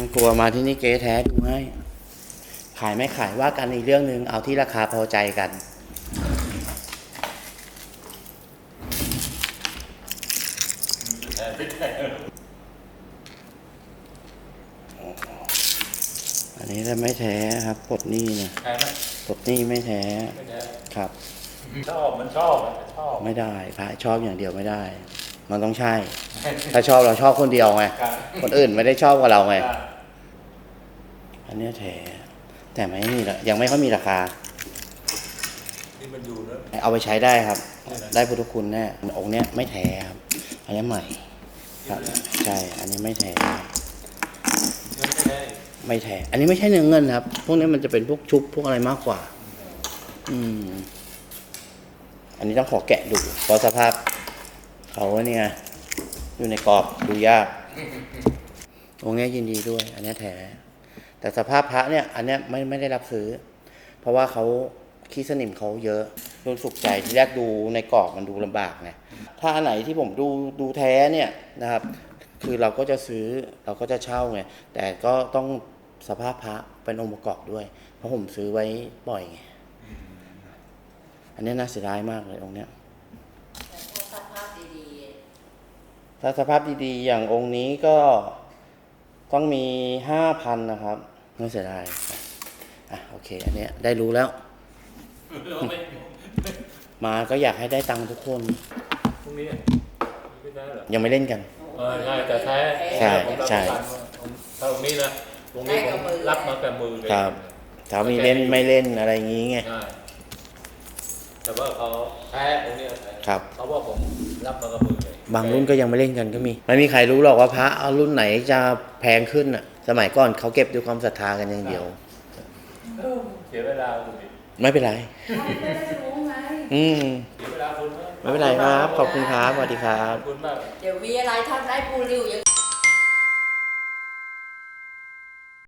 ต้องกลัวมาที่นี่เก๊แท้ดูให้ ขายไม่ขายว่ากันอีกเรื่องหนึ่งเอาที่ราคาพอใจกันอันนี้จะไม่แท้ครับปลดหนี้เนี่ยใช่ไหมปลดหนี้ไม่แท้ไม่ใช่ครับชอบมันชอบอะชอบไม่ได้พระชอบอย่างเดียวไม่ได้ มันต้องใช่ ถ้าชอบเราชอบคนเดียวไงครับคนอื่นไม่ได้ชอบกับเราไงครับ อันเนี้ยแท้แต่ไม่มีละยังไม่ค่อยมีราคานี่มันอยู่แล้วเอาไปใช้ได้ครับ ได้ไหมได้พุทธคุณแน่องค์เนี้ยไม่แท้ครับอันนี้ใหม่ครับใช่อันนี้ไม่แท้เงินไม่ได้ไม่แท้อันนี้ไม่ใช่เนื้อเงินครับ พวกนี้มันจะเป็นพวกชุบพวกอะไรมากกว่า อืม อันนี้ต้องขอแกะดูเพราะสภาพเขาเนี่ยอยู่ในกรอบดูยากองค์เนี้ยยินดีด้วย อันเนี้ยแท้ แต่สภาพพระเนี่ยอันเนี้ยไม่ไม่ได้รับซื้อ เพราะว่าเขาขี้สนิมเขาเยอะดูสุขใจที่แรกดูในกรอบมันดูลำบากไงถ้าอันไหนที่ผมดูดูแท้เนี่ยนะครับ คือเราก็จะซื้อเราก็จะเช่าไงแต่ก็ต้องสภาพพระเป็นองค์ประกอบด้วย เพราะผมซื้อไว้บ่อยไงอันนี้น่าเสียดายมากเลยองค์เนี้ยแต่พวกสภาพดีถ้าสภาพดีๆอย่างองค์นี้ก็ ต้องมีห้าพันนะครับน่าเสียดายอะโอเค อันเนี้ยได้รู้แล้วเราไม่มาก็อยากให้ได้ตังค์ทุกคน พรุ่งนี้ไม่ได้เหรอยังไม่เล่นกัน เออใช่แต่แท้ใช่ผมรับใช่ประกันว่าถ้าตรงนี้นะตรงนี้ผมรับมาแต่มือเลยครับถ้ามีเล่นไม่เล่นอะไรอย่างงี้ไง ใช่ แต่ว่าเขาแท้ตรงนี้แท้ครับเขาว่าผมรับมากับมือเลยบางรุ่นก็ยังไม่เล่นกันก็มี ไม่มีใครรู้หรอกว่าพระเอารุ่นไหนจะแพงขึ้นอะ สมัยก่อนเขาเก็บด้วยความศรัทธากันอย่างเดียว เออเสียเวลาคุณดิไม่เป็นไรๆไม่ได้รู้ไงอืม เสียเวลาคุณไม่เป็นไรครับ ขอบคุณครับ สวัสดีครับ ขอบคุณมาก เดี๋ยวมีอะไรทำได้ปูริวยัง